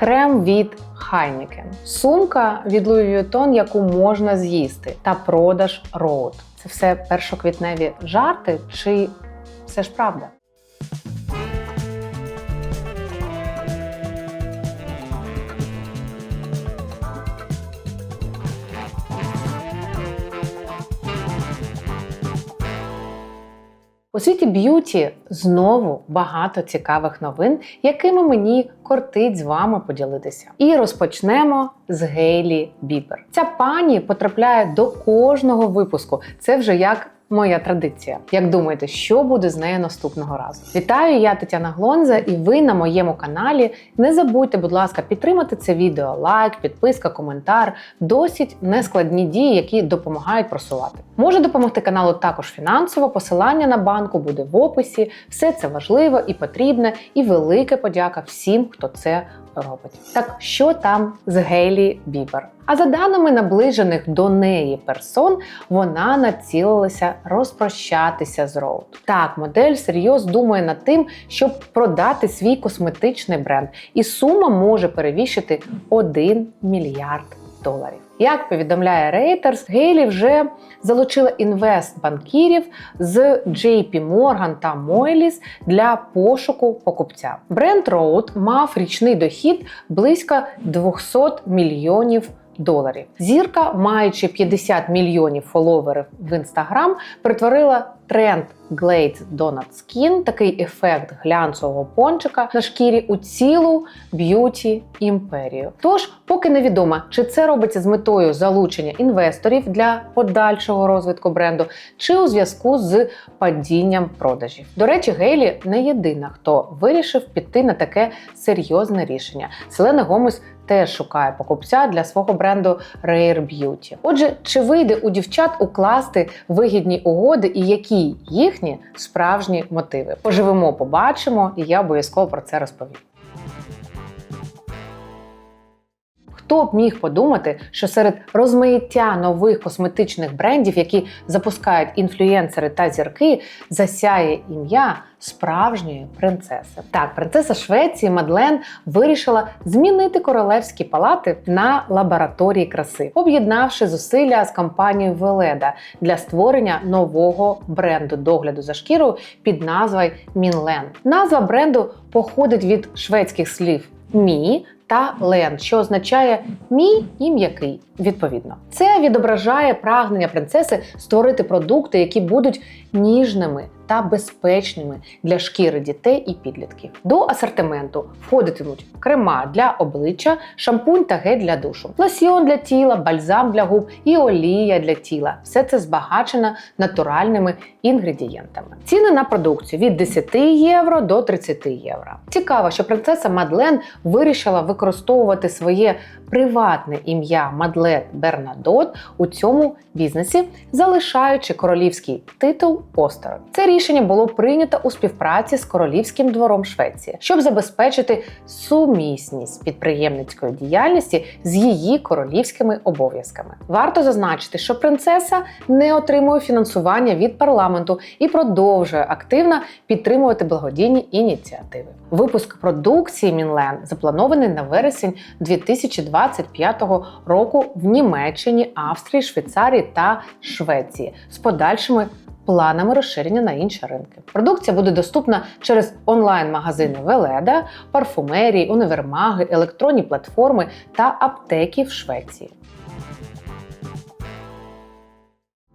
Крем від Heineken. Сумка від Louis Vuitton, яку можна з'їсти. Та продаж роуд. Це все першоквітневі жарти чи все ж правда? У світі б'юті знову багато цікавих новин, якими мені кортить з вами поділитися. І розпочнемо з Гейлі Бібер. Ця пані потрапляє до кожного випуску. Це вже як. Моя традиція. Як думаєте, що буде з нею наступного разу? Вітаю, я Тетяна Глонза, і ви на моєму каналі. Не забудьте, будь ласка, підтримати це відео, лайк, підписка, коментар. Досить нескладні дії, які допомагають просувати. Може допомогти каналу також фінансово. Посилання на банку буде в описі. Все це важливо і потрібне, і велика подяка всім, хто це робить. Так що там з Гейлі Бібер? А за даними наближених до неї персон, вона націлилася розпрощатися з Роуд. Так, модель серйозно думає над тим, щоб продати свій косметичний бренд, і сума може перевищити 1 мільярд доларів. Як повідомляє Reuters, Гейлі вже залучила інвест-банкірів з JP Morgan та Moelis для пошуку покупця. Бренд Road мав річний дохід близько 200 мільйонів доларів. Зірка, маючи 50 мільйонів фоловерів в інстаграм, перетворила тренд Glade Donut Skin, такий ефект глянцевого пончика на шкірі у цілу б'юті імперію. Тож, поки невідомо, чи це робиться з метою залучення інвесторів для подальшого розвитку бренду, чи у зв'язку з падінням продажів. До речі, Гейлі не єдина, хто вирішив піти на таке серйозне рішення. Селена Гомес теж шукає покупця для свого бренду Rare Beauty. Отже, чи вийде у дівчат укласти вигідні угоди і які їхні справжні мотиви? Поживемо, побачимо, і я обов'язково про це розповім. Хто б міг подумати, що серед розмаїття нових косметичних брендів, які запускають інфлюєнсери та зірки, засяє ім'я справжньої принцеси. Так, принцеса Швеції Мадлен вирішила змінити королевські палати на лабораторії краси, об'єднавши зусилля з компанією Веледа для створення нового бренду догляду за шкірою під назвою Мінлен. Назва бренду походить від шведських слів мі та лен, що означає мій і м'який. Відповідно, це відображає прагнення принцеси створити продукти, які будуть ніжними та безпечними для шкіри дітей і підлітків. До асортименту входитимуть крема для обличчя, шампунь та гель для душу, лосьйон для тіла, бальзам для губ і олія для тіла. Все це збагачено натуральними інгредієнтами. Ціни на продукцію від 10 євро до 30 євро. Цікаво, що принцеса Мадлен вирішила використовувати своє приватне ім'я Мадлен Бернадот у цьому бізнесі, залишаючи королівський титул осторонь. Це рішення було прийнято у співпраці з королівським двором Швеції, щоб забезпечити сумісність підприємницької діяльності з її королівськими обов'язками. Варто зазначити, що принцеса не отримує фінансування від парламенту і продовжує активно підтримувати благодійні ініціативи. Випуск продукції Мінлен запланований на вересень 2025 року в Німеччині, Австрії, Швейцарії та Швеції з подальшими планами розширення на інші ринки. Продукція буде доступна через онлайн-магазини Веледа, парфумерії, універмаги, електронні платформи та аптеки в Швеції.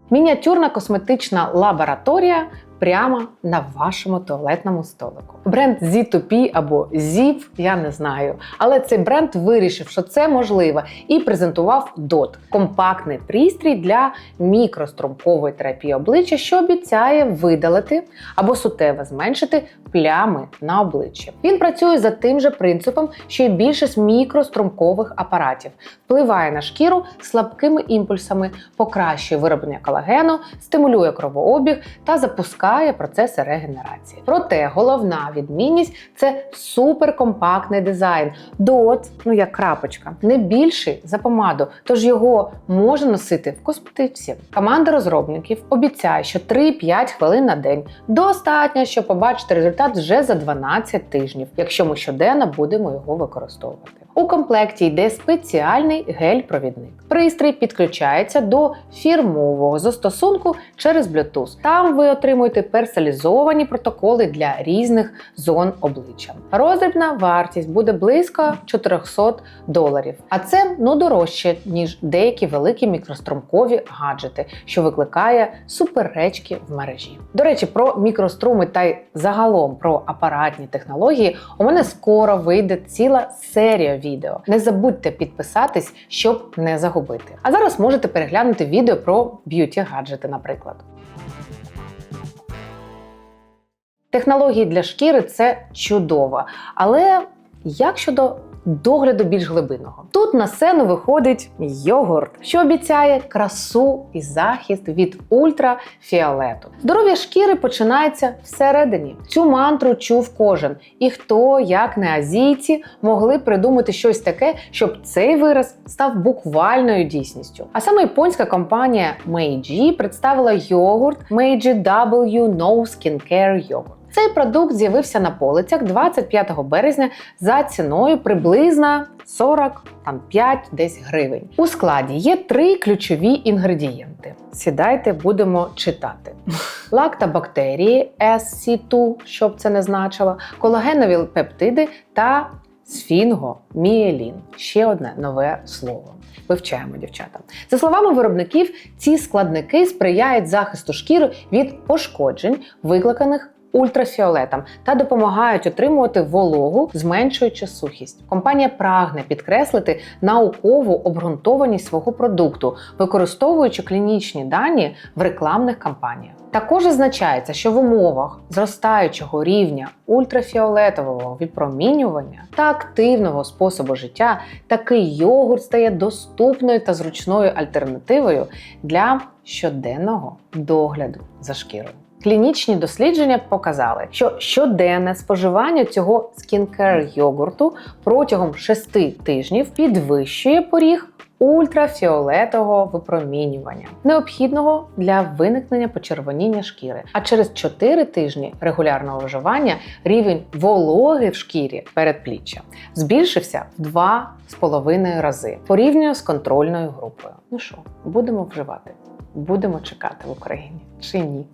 Мініатюрна косметична лабораторія прямо на вашому туалетному столику. Бренд Z2P або ZIP, я не знаю. Але цей бренд вирішив, що це можливо, і презентував DOT – компактний пристрій для мікрострумкової терапії обличчя, що обіцяє видалити або суттєво зменшити плями на обличчі. Він працює за тим же принципом, що й більшість мікрострумкових апаратів, впливає на шкіру слабкими імпульсами, покращує вироблення колагену, стимулює кровообіг та запускає процеси регенерації. Проте головна відмінність це суперкомпактний дизайн. Дот, ну як крапочка, не більший за помаду, тож його можна носити в косметичці. Команда розробників обіцяє, що 3-5 хвилин на день достатньо, щоб побачити результат вже за 12 тижнів, якщо ми щоденно будемо його використовувати. У комплекті йде спеціальний гель-провідник. Пристрій підключається до фірмового застосунку через Bluetooth. Там ви отримуєте персоналізовані протоколи для різних зон обличчя. Роздрібна вартість буде близько 400 доларів. А це ну дорожче ніж деякі великі мікрострумкові гаджети, що викликає суперечки в мережі. До речі, про мікроструми та й загалом про апаратні технології у мене скоро вийде ціла серія відео. Не забудьте підписатись, щоб не загубити. А зараз можете переглянути відео про б'юті гаджети, наприклад. Технології для шкіри це чудово, але як щодо догляду більш глибинного? Тут на сцену виходить йогурт, що обіцяє красу і захист від ультрафіолету. Здоров'я шкіри починається всередині. Цю мантру чув кожен. І хто, як не азійці, могли придумати щось таке, щоб цей вираз став буквальною дійсністю. А саме японська компанія Meiji представила йогурт Meiji W No Skincare Yogurt. Цей продукт з'явився на полицях 25 березня за ціною приблизно 45 десь гривень. У складі є три ключові інгредієнти. Сідайте, будемо читати: лактобактерії SC2, щоб це не значило, колагенові пептиди та сфінгомієлін. Ще одне нове слово. Вивчаємо дівчата. За словами виробників, ці складники сприяють захисту шкіри від пошкоджень, викликаних ультрафіолетом та допомагають отримувати вологу, зменшуючи сухість. Компанія прагне підкреслити наукову обґрунтованість свого продукту, використовуючи клінічні дані в рекламних кампаніях. Також зазначається, що в умовах зростаючого рівня ультрафіолетового випромінювання та активного способу життя такий йогурт стає доступною та зручною альтернативою для щоденного догляду за шкірою. Клінічні дослідження показали, що щоденне споживання цього скінкер йогурту протягом 6 тижнів підвищує поріг ультрафіолетового випромінювання, необхідного для виникнення почервоніння шкіри. А через 4 тижні регулярного вживання рівень вологи в шкірі передпліччя збільшився в 2,5 рази порівняно з контрольною групою. Ну що, будемо вживати? Будемо чекати в Україні чи ні?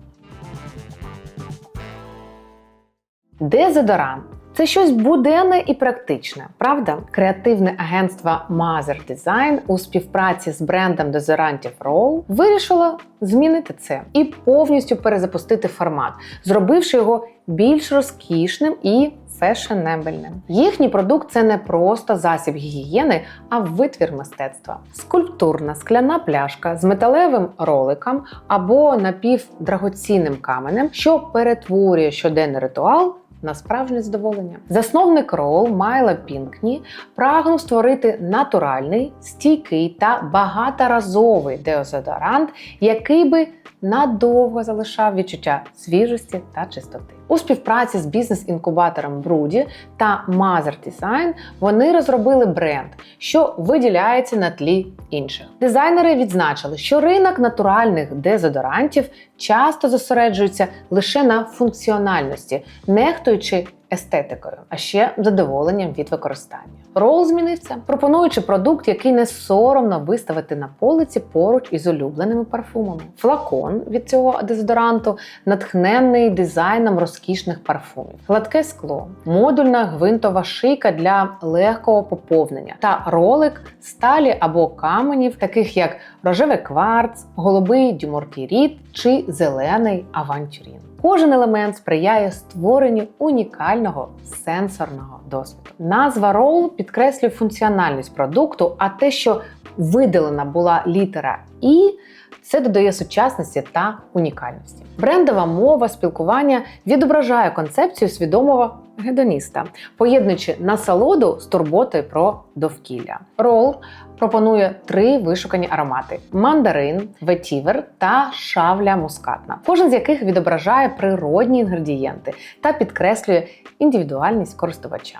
Дезодорант це щось буденне і практичне, правда? Креативне агентство Mother Design у співпраці з брендом дезодорантів Roll вирішило змінити це і повністю перезапустити формат, зробивши його більш розкішним і фешенебельним. Їхній продукт це не просто засіб гігієни, а витвір мистецтва. Скульптурна скляна пляшка з металевим роликом або напівдрагоцінним каменем, що перетворює щоденний ритуал. На справжнє задоволення. Засновник Рол Майла Пінкні прагнув створити натуральний, стійкий та багаторазовий деозодорант, який би надовго залишав відчуття свіжості та чистоти. У співпраці з бізнес-інкубатором Бруді та Mother Design вони розробили бренд, що виділяється на тлі інших. Дизайнери відзначили, що ринок натуральних дезодорантів часто зосереджується лише на функціональності, нехтуючи естетикою, а ще задоволенням від використання. Рол змінився, пропонуючи продукт, який не соромно виставити на полиці поруч із улюбленими парфумами. Флакон від цього дезодоранту натхненний дизайном розкішних парфумів, гладке скло, модульна гвинтова шийка для легкого поповнення та ролик сталі або каменів, таких як рожевий кварц, голубий дюмортіріт чи зелений авантюрін. Кожен елемент сприяє створенню унікального сенсорного досвіду. Назва Roll підкреслює функціональність продукту, а те, що видалена була літера І, це додає сучасності та унікальності. Брендова мова спілкування відображає концепцію свідомого гедоніста, поєднуючи насолоду з турботою про довкілля. Рол пропонує три вишукані аромати: мандарин, ветівер та шавля мускатна, кожен з яких відображає природні інгредієнти та підкреслює індивідуальність користувача.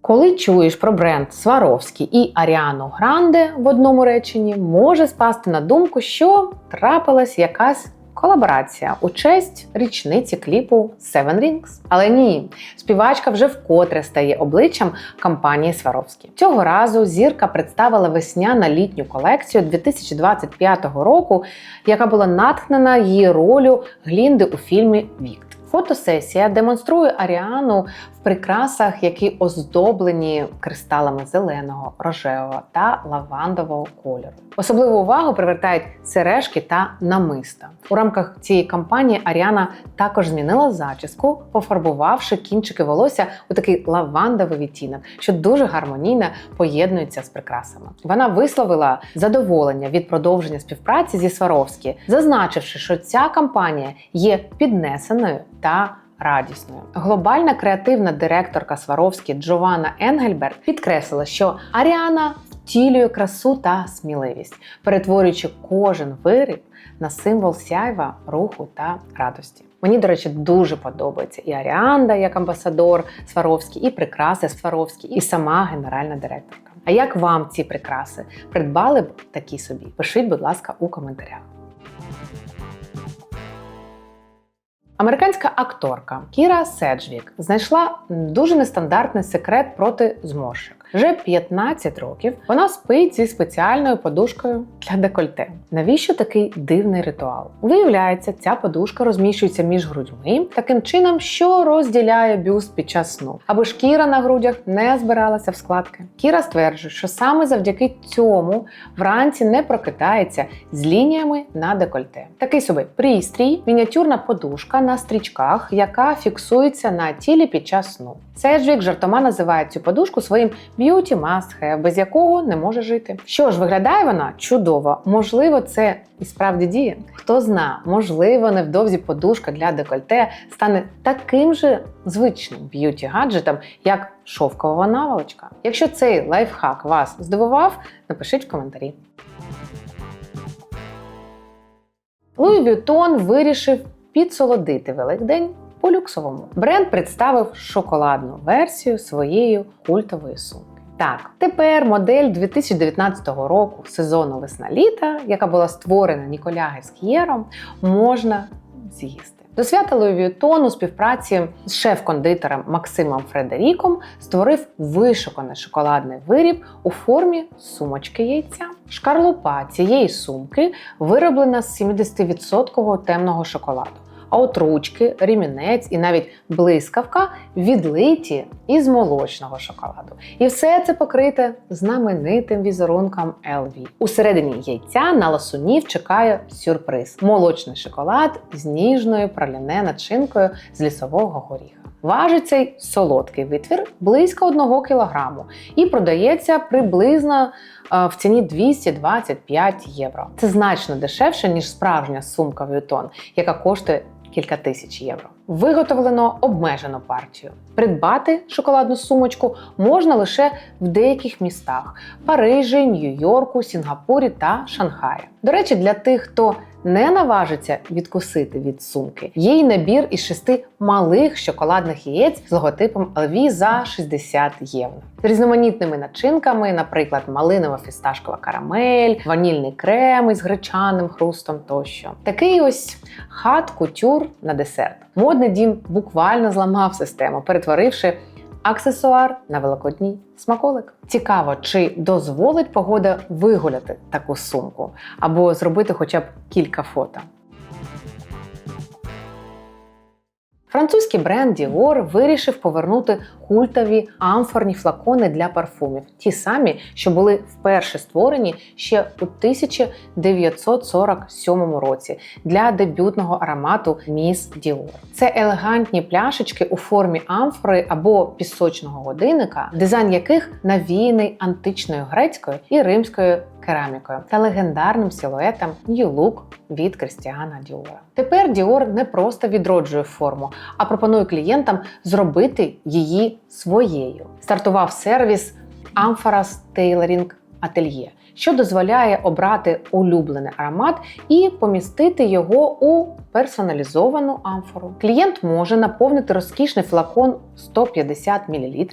Коли чуєш про бренд Сваровський і Аріану Гранде в одному реченні, може спасти на думку, що трапилась якась колаборація у честь річниці кліпу Seven Rings. Але ні, співачка вже вкотре стає обличчям компанії Сваровські. Цього разу зірка представила весняно-літню колекцію 2025 року, яка була натхнена її ролю Глінди у фільмі Вікт. Фотосесія демонструє Аріану в прикрасах, які оздоблені кристалами зеленого, рожевого та лавандового кольору. Особливу увагу привертають сережки та намиста. У рамках цієї кампанії Аріана також змінила зачіску, пофарбувавши кінчики волосся у такий лавандовий відтінок, що дуже гармонійно поєднується з прикрасами. Вона висловила задоволення від продовження співпраці зі Сваровські, зазначивши, що ця кампанія є піднесеною та радісною. Глобальна креативна директорка Сваровські Джованна Енгельберт підкреслила, що Аріана втілює красу та сміливість, перетворюючи кожен виріб на символ сяйва, руху та радості. Мені, до речі, дуже подобається і Аріанда як амбасадор Сваровський, і прикраси Сваровські, і сама генеральна директорка. А як вам ці прикраси? Придбали б такі собі? Пишіть, будь ласка, у коментарях. Американська акторка Кіра Седжвік знайшла дуже нестандартний секрет проти зморшок. Вже 15 років вона спить зі спеціальною подушкою для декольте. Навіщо такий дивний ритуал? Виявляється, ця подушка розміщується між грудьми таким чином, що розділяє бюст під час сну, аби шкіра на грудях не збиралася в складки. Кіра стверджує, що саме завдяки цьому вранці не прокидається з лініями на декольте. Такий собі пристрій, мініатюрна подушка на стрічках, яка фіксується на тілі під час сну. Седжвік жартома називає цю подушку своїм б'юті must have, без якого не може жити. Що ж, виглядає вона чудово. Можливо, це і справді діє. Хто зна, можливо, невдовзі подушка для декольте стане таким же звичним б'юті гаджетом, як шовкова наволочка. Якщо цей лайфхак вас здивував, напишіть в коментарі. Луї Вютон вирішив підсолодити Великдень по-люксовому. Бренд представив шоколадну версію своєї культової сумки. Так, тепер модель 2019 року сезону весна-літа, яка була створена Ніколя Гескієром, можна з'їсти. До свята Луї співпраці з шеф-кондитером Максимом Фредеріком створив вишуканий шоколадний виріб у формі сумочки яйця. Шкарлупа цієї сумки вироблена з 70% темного шоколаду. А от ручки, ремінець і навіть блискавка відлиті із молочного шоколаду. І все це покрите знаменитим візерунком LV. Усередині яйця на ласунів чекає сюрприз: молочний шоколад з ніжною праліне начинкою з лісового горіха. Важить цей солодкий витвір близько 1 кілограму і продається приблизно е, в ціні 225 євро. Це значно дешевше, ніж справжня сумка Vuitton, яка коштує кілька тисяч євро. Виготовлено обмежену партію. Придбати шоколадну сумочку можна лише в деяких містах: Парижі, Нью-Йорку, Сінгапурі та Шанхаї. До речі, для тих, хто не наважиться відкусити від сумки, є й набір із шести малих шоколадних яєць з логотипом LV за 60 євро. З різноманітними начинками, наприклад, малинова фісташкова карамель, ванільний крем із гречаним хрустом тощо. Такий ось хат-кутюр на десерт. Модний дім буквально зламав систему, перетворивши аксесуар на великодній смаколик. Цікаво, чи дозволить погода вигуляти таку сумку або зробити хоча б кілька фото. Французький бренд Dior вирішив повернути культові амфорні флакони для парфумів, ті самі, що були вперше створені ще у 1947 році для дебютного аромату Miss Dior. Це елегантні пляшечки у формі амфори або пісочного годинника, дизайн яких навіяний античною грецькою і римською керамікою та легендарним силуетом New Look від Крістіана Діора. Тепер Діор не просто відроджує форму, а пропонує клієнтам зробити її своєю. Стартував сервіс Amphoras Tailoring Atelier, що дозволяє обрати улюблений аромат і помістити його у персоналізовану амфору. Клієнт може наповнити розкішний флакон 150 мл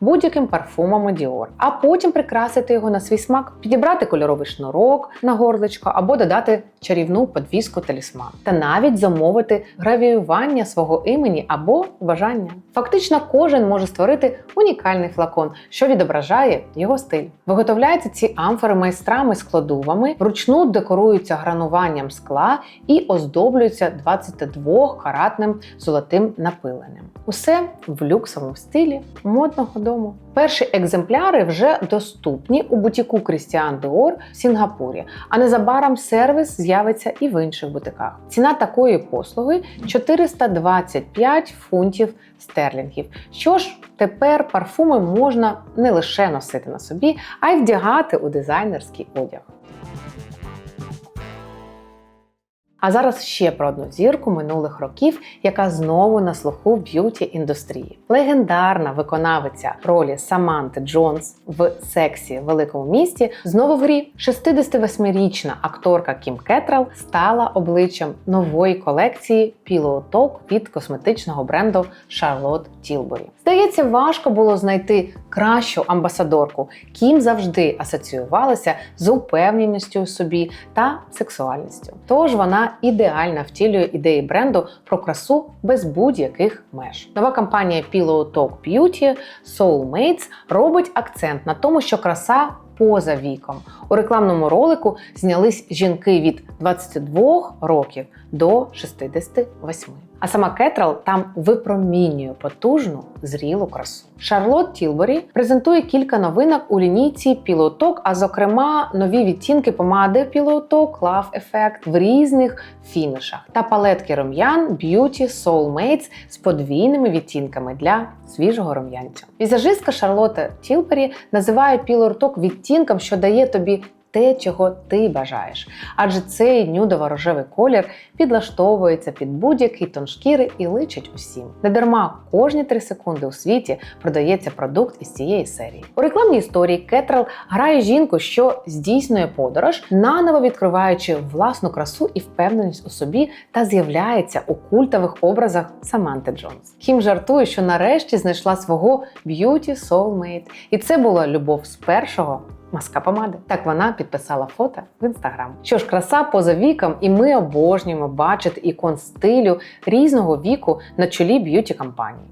будь-яким парфумом Dior, а потім прикрасити його на свій смак, підібрати кольоровий шнурок на горличко або додати чарівну подвіску талісман, та навіть замовити гравіювання свого імені або бажання. Фактично, кожен може створити унікальний флакон, що відображає його стиль. Виготовляються ці амфори майстрами складувами, вручну декоруються грануванням скла і оздоблюються 22-каратним золотим напиленням. Усе в люксовому стилі модного дому. Перші екземпляри вже доступні у бутіку Крістіан Dior в Сінгапурі, а незабаром сервіс з'явиться і в інших бутиках. Ціна такої послуги 425 фунтів стерлінгів. Що ж, тепер парфуми можна не лише носити на собі, а й вдягати у дизайнерський одяг. А зараз ще про одну зірку минулих років, яка знову на слуху в б'юті індустрії. Легендарна виконавиця ролі Саманти Джонс в сексі великому місті знову в грі 68-річна акторка Кім Кетрал стала обличчям нової колекції Talk від косметичного бренду Charlotte Tilbury. Здається, важко було знайти кращу амбасадорку. Кім завжди асоціювалася з упевненістю у собі та сексуальністю. Тож вона ідеально втілює ідеї бренду про красу без будь-яких меж. Нова кампанія Pillow Talk Beauty Soulmates робить акцент на тому, що краса. Поза віком у рекламному ролику знялись жінки від 22 років до 68. А сама Кетрал там випромінює потужну зрілу красу. Шарлот Тілбері презентує кілька новинок у лінійці Talk, а зокрема нові відтінки помади Talk Love Effect в різних фінішах та палетки рум'ян Beauty Soulmates з подвійними відтінками для свіжого рум'янця. Візажистка Шарлотта Тілбері називає Talk відтінком, що дає тобі те, чого ти бажаєш. Адже цей нюдово-рожевий колір підлаштовується під будь-який тон шкіри і личить усім. Недарма кожні 3 секунди у світі продається продукт із цієї серії. У рекламній історії Кетрал грає жінку, що здійснює подорож, наново відкриваючи власну красу і впевненість у собі та з'являється у культових образах Саманти Джонс. Кім жартує, що нарешті знайшла свого б'юті soulmate. І це була любов з першого маска помади. Так вона підписала фото в інстаграм. Що ж, краса поза віком, і ми обожнюємо бачити ікон стилю різного віку на чолі б'юті кампанії.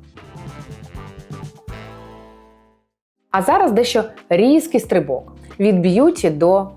А зараз дещо різкий стрибок від б'юті до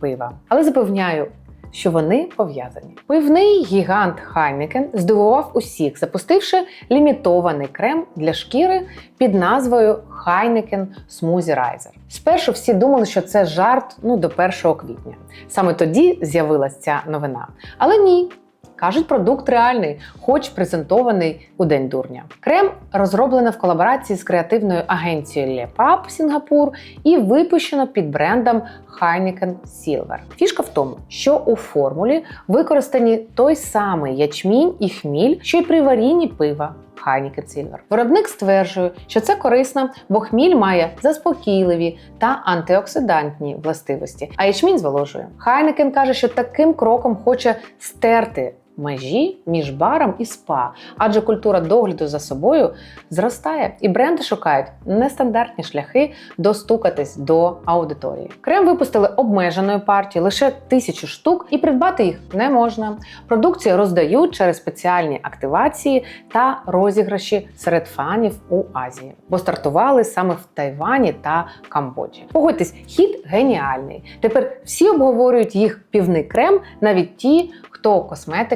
пива. Але запевняю, що вони пов'язані. Пивний гігант Хайнекен здивував усіх, запустивши лімітований крем для шкіри під назвою Хайнекен Смузі Райзер. Спершу всі думали, що це жарт ну до 1 квітня. Саме тоді з'явилася ця новина. Але ні. Кажуть, продукт реальний, хоч презентований у День дурня. Крем розроблено в колаборації з креативною агенцією Лепап Сінгапур і випущено під брендом Heineken Silver. Фішка в тому, що у формулі використані той самий ячмінь і хміль, що й при варінні пива. Heineken Silver. Виробник стверджує, що це корисно, бо хміль має заспокійливі та антиоксидантні властивості, а ячмінь зволожує. Heineken каже, що таким кроком хоче стерти межі між баром і спа, адже культура догляду за собою зростає, і бренди шукають нестандартні шляхи достукатись до аудиторії. Крем випустили обмеженою партією, лише тисячу штук, і придбати їх не можна. Продукцію роздають через спеціальні активації та розіграші серед фанів у Азії, бо стартували саме в Тайвані та Камбоджі. Погодьтесь, хід геніальний. Тепер всі обговорюють їх півний крем, навіть ті, хто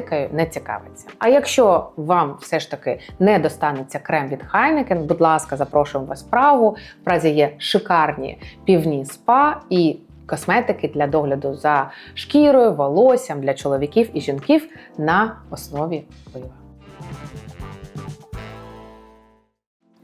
косметикою не цікавиться. А якщо вам все ж таки не достанеться крем від Heineken, будь ласка, запрошуємо вас в Прагу. В Празі є шикарні півні спа і. Косметики для догляду за шкірою, волоссям для чоловіків і жінків на основі пива.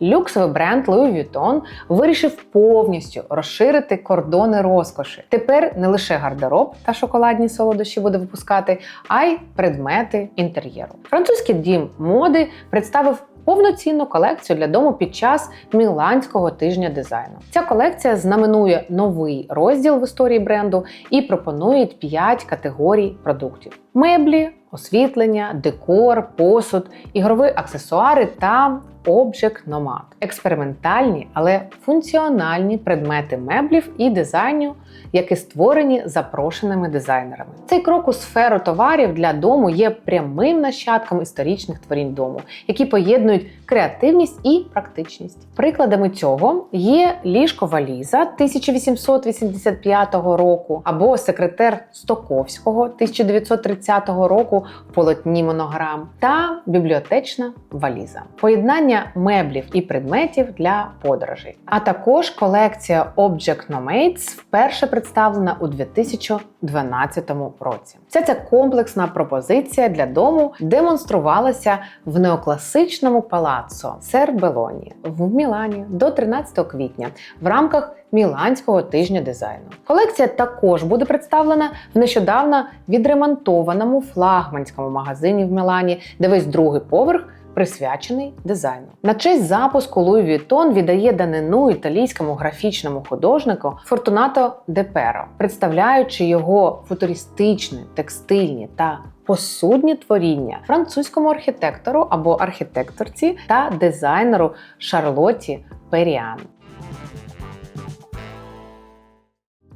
Люксовий бренд Louis Vuitton вирішив повністю розширити кордони розкоші. Тепер не лише гардероб та шоколадні солодощі буде випускати, а й предмети інтер'єру. Французький дім моди представив повноцінну колекцію для дому під час Міланського тижня дизайну. Ця колекція знаменує новий розділ в історії бренду і пропонує 5 категорій продуктів: меблі, освітлення, декор, посуд, ігрові аксесуари та Object Nomad. експериментальні, але функціональні предмети меблів і дизайню, які створені запрошеними дизайнерами. Цей крок у сферу товарів для дому є прямим нащадком історичних творінь дому, які поєднують креативність і практичність. Прикладами цього є ліжко валіза 1885 року або секретер Стоковського 1930 року в полотні монограм та бібліотечна валіза. Поєднання меблів і предметів для подорожей. А також колекція Object Nomads вперше представлена у 2012 році. Вся ця комплексна пропозиція для дому демонструвалася в неокласичному палаццо Сербелоні в Мілані до 13 квітня в рамках Міланського тижня дизайну. Колекція також буде представлена в нещодавно відремонтованому флагманському магазині в Мілані, де весь другий поверх присвячений дизайну. На честь запуску Луї Вітон віддає данину італійському графічному художнику Фортунато де Перо, представляючи його футуристичні, текстильні та посудні творіння французькому архітектору або архітекторці та дизайнеру Шарлотті Періан.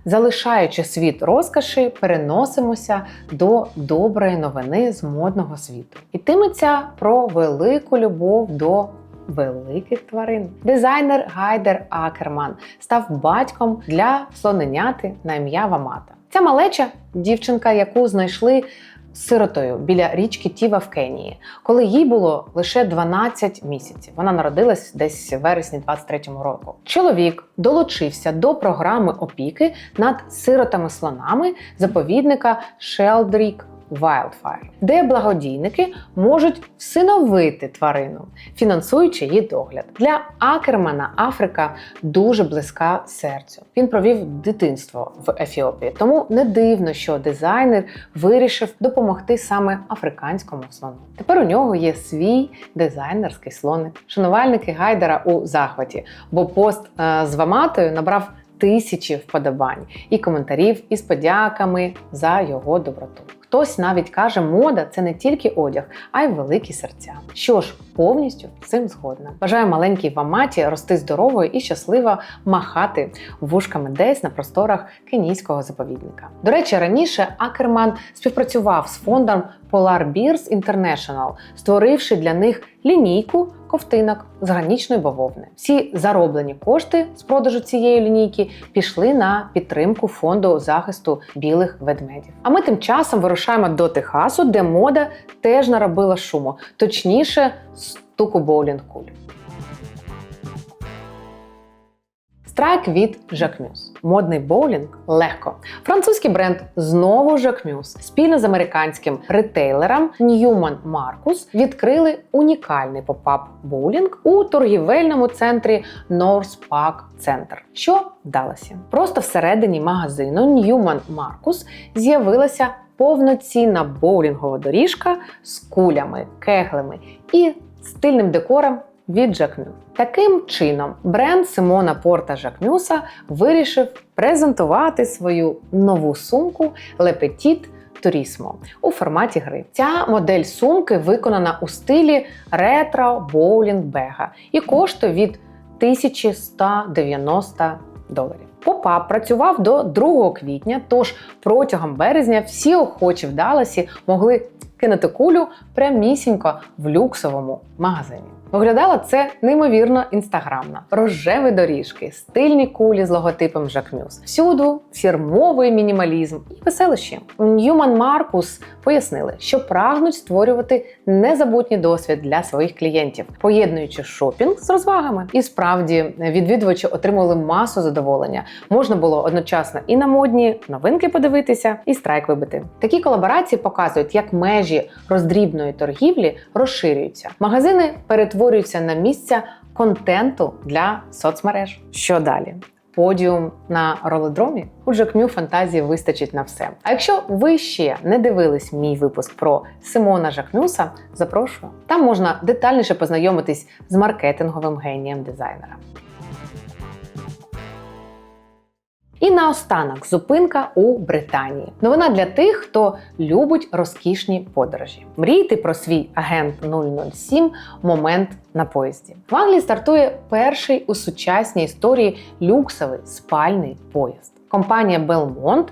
Залишаючи світ розкоші, переносимося до доброї новини з модного світу. Ітиметься про велику любов до великих тварин. Дизайнер Гайдер Акерман став батьком для слоненяти на ім'я Вамата. Ця малеча дівчинка, яку знайшли сиротою біля річки Тіва в Кенії, коли їй було лише 12 місяців. Вона народилась десь в вересні 23-му року. Чоловік долучився до програми опіки над сиротами-слонами заповідника Шелдрік Wildfire, де благодійники можуть всиновити тварину, фінансуючи її догляд. Для Акермана Африка дуже близька серцю. Він провів дитинство в Ефіопії, тому не дивно, що дизайнер вирішив допомогти саме африканському слону. Тепер у нього є свій дизайнерський слоник. Шанувальники Гайдера у захваті, бо пост е, з Ваматою набрав тисячі вподобань і коментарів із подяками за його доброту. Хтось навіть каже, мода це не тільки одяг, а й великі серця. Що ж, повністю цим згодна. Бажаю маленькій ваматі рости здоровою і щасливо махати вушками десь на просторах кенійського заповідника. До речі, раніше Акерман співпрацював з фондом Polar Bears International, створивши для них лінійку ковтинок з гранічної бавовни. Всі зароблені кошти з продажу цієї лінійки пішли на підтримку фонду захисту білих ведмедів. А ми тим часом вирушаємо до Техасу, де мода теж наробила шуму, точніше, стуку боулінг куль. Страйк від Jacquemus. Модний боулінг легко. Французький бренд знову Jacquemus спільно з американським ретейлером Newman Marcus відкрили унікальний попап боулінг у торгівельному центрі North Park Center. Що вдалося? Просто всередині магазину Newman Marcus з'явилася повноцінна боулінгова доріжка з кулями, кеглами і стильним декором від Жакмю. Таким чином, бренд Симона Порта Жакмюса вирішив презентувати свою нову сумку Petit Turismo у форматі гри. Ця модель сумки виконана у стилі ретро боулінг бега і коштує від 1190 доларів. Попап працював до 2 квітня, тож протягом березня всі охочі в Даласі могли кинути кулю прямісінько в люксовому магазині. Виглядало це неймовірно інстаграмно. Рожеві доріжки, стильні кулі з логотипом Жакмюс. Всюду фірмовий мінімалізм і веселощі. Ньюман Маркус пояснили, що прагнуть створювати незабутній досвід для своїх клієнтів, поєднуючи шопінг з розвагами. І справді відвідувачі отримували масу задоволення. Можна було одночасно і на модні новинки подивитися, і страйк вибити. Такі колаборації показують, як межі роздрібної торгівлі розширюються. Магазини перетворюються на місця контенту для соцмереж. Що далі? подіум на ролодромі? У Жакмю фантазії вистачить на все. А якщо ви ще не дивились мій випуск про Симона Жакмюса, запрошую. Там можна детальніше познайомитись з маркетинговим генієм дизайнера. І наостанок зупинка у Британії. Новина для тих, хто любить розкішні подорожі. Мрійте про свій агент 007 момент на поїзді. В Англії стартує перший у сучасній історії люксовий спальний поїзд. Компанія Belmont,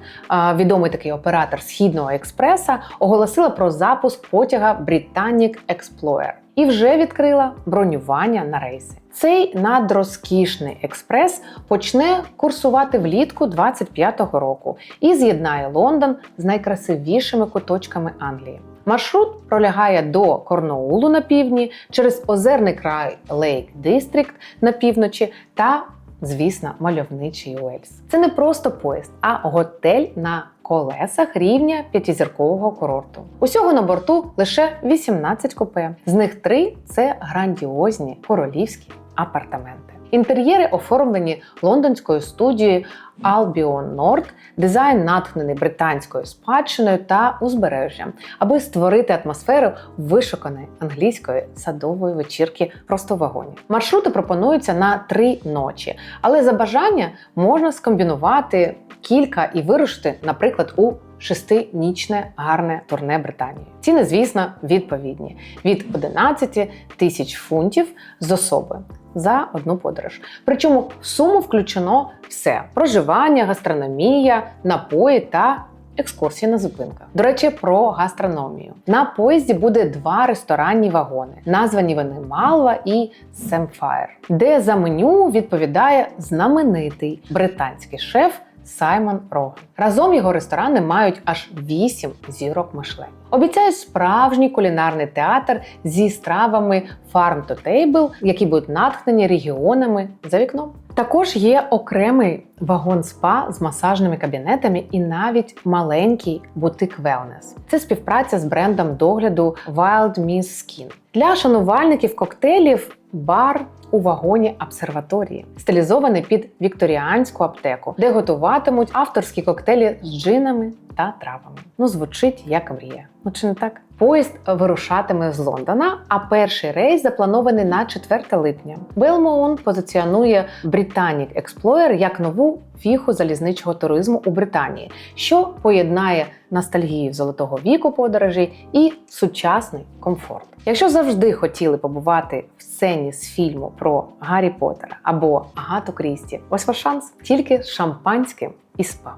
відомий такий оператор східного експреса, оголосила про запуск потяга Britannic Explorer і вже відкрила бронювання на рейси. Цей надрозкішний експрес почне курсувати влітку 25-го року і з'єднає Лондон з найкрасивішими куточками Англії. Маршрут пролягає до Корноулу на півдні, через озерний край Лейк Дистрікт на півночі та, звісно, мальовничий Уельс. Це не просто поїзд, а готель на колесах рівня п'ятизіркового курорту. Усього на борту лише 18 купе. З них три це грандіозні королівські апартаменти. Інтер'єри оформлені лондонською студією Albion Nord, дизайн натхнений британською спадщиною та узбережжям, аби створити атмосферу вишуканої англійської садової вечірки просто в вагоні. Маршрути пропонуються на три ночі, але за бажання можна скомбінувати кілька і вирушити, наприклад, у шестинічне гарне турне Британії. Ціни, звісно, відповідні від 11 тисяч фунтів з особи за одну подорож. Причому в суму включено все: проживання, гастрономія, напої та. Екскурсії на зупинках. До речі, про гастрономію. На поїзді буде два ресторанні вагони, названі вони Малва і Семфайр, де за меню відповідає знаменитий британський шеф Саймон Роган. Разом його ресторани мають аж 8 зірок Мишлень. Обіцяють справжній кулінарний театр зі стравами Farm to Table, які будуть натхнені регіонами за вікном. Також є окремий вагон спа з масажними кабінетами і навіть маленький бутик Wellness. Це співпраця з брендом догляду Wild Miss Skin. Для шанувальників коктейлів бар у вагоні обсерваторії, стилізований під вікторіанську аптеку, де готуватимуть авторські коктейлі з джинами та травами. Ну, звучить як мрія. Ну чи не так? Поїзд вирушатиме з Лондона, а перший рейс запланований на 4 липня. Белмоун позиціонує Britannic Explorer як нову фіху залізничого туризму у Британії, що поєднає ностальгію золотого віку подорожей і сучасний комфорт. Якщо завжди хотіли побувати в сцені з фільму про Гаррі Поттера або Агату Крісті, ось ваш шанс тільки з шампанським і спа.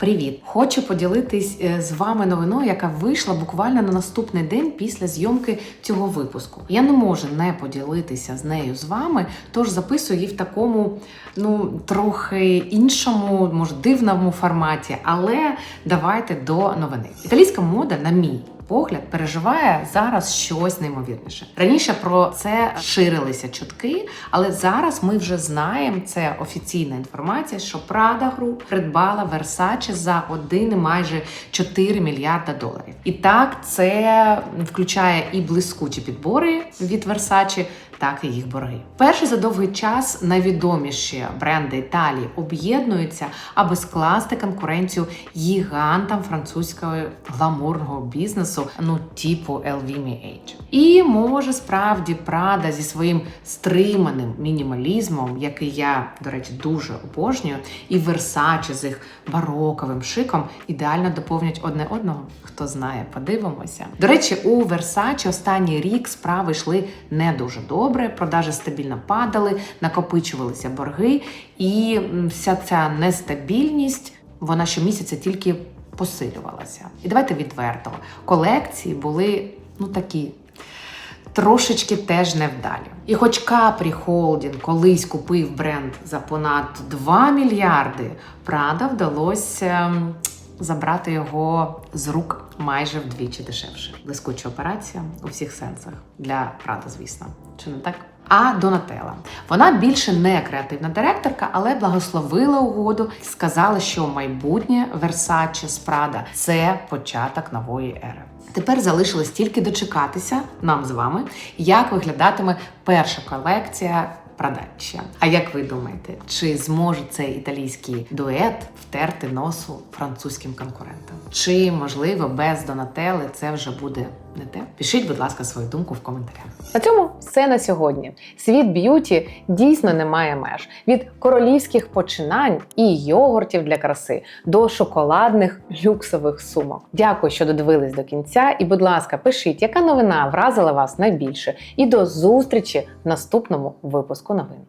Привіт! Хочу поділитись е, з вами новиною, яка вийшла буквально на наступний день після зйомки цього випуску. Я не можу не поділитися з нею з вами, тож записую її в такому, ну трохи іншому, може дивному форматі. Але давайте до новини. Італійська мода, на мій погляд, переживає зараз щось неймовірніше. Раніше про це ширилися чутки, але зараз ми вже знаємо, це офіційна інформація, що Prada Group придбала Versace за 1 майже 4 мільярда доларів. І так це включає і блискучі підбори від Versace, так і їх борги. Перший за довгий час найвідоміші бренди Італії об'єднуються, аби скласти конкуренцію гігантам французького гламурного бізнесу, ну типу LVMH. І може справді Прада зі своїм стриманим мінімалізмом, який я, до речі, дуже обожнюю, і Versace з їх бароковим шиком ідеально доповнять одне одного. Хто знає, подивимося. До речі, у Versace останній рік справи йшли не дуже добре. Продажі стабільно падали, накопичувалися борги, і вся ця нестабільність вона щомісяця тільки посилювалася. І давайте відверто, колекції були ну такі. Трошечки теж невдалі. І хоч Капрі Холдін колись купив бренд за понад 2 мільярди, Прада вдалося забрати його з рук майже вдвічі дешевше. Блискуча операція у всіх сенсах для Прада, звісно. Чи не так? А Донателла. Вона більше не креативна директорка, але благословила угоду сказала, що майбутнє Versace з Прада це початок нової ери. Тепер залишилось тільки дочекатися нам з вами, як виглядатиме перша колекція Прадаччя. А як ви думаєте, чи зможе цей італійський дует втерти носу французьким конкурентам? Чи можливо без Донателли це вже буде не те? Пишіть, будь ласка, свою думку в коментарях. На цьому все на сьогодні. Світ б'юті дійсно не має меж від королівських починань і йогуртів для краси до шоколадних люксових сумок. Дякую, що додивились до кінця. І, будь ласка, пишіть, яка новина вразила вас найбільше. І до зустрічі в наступному випуску новин.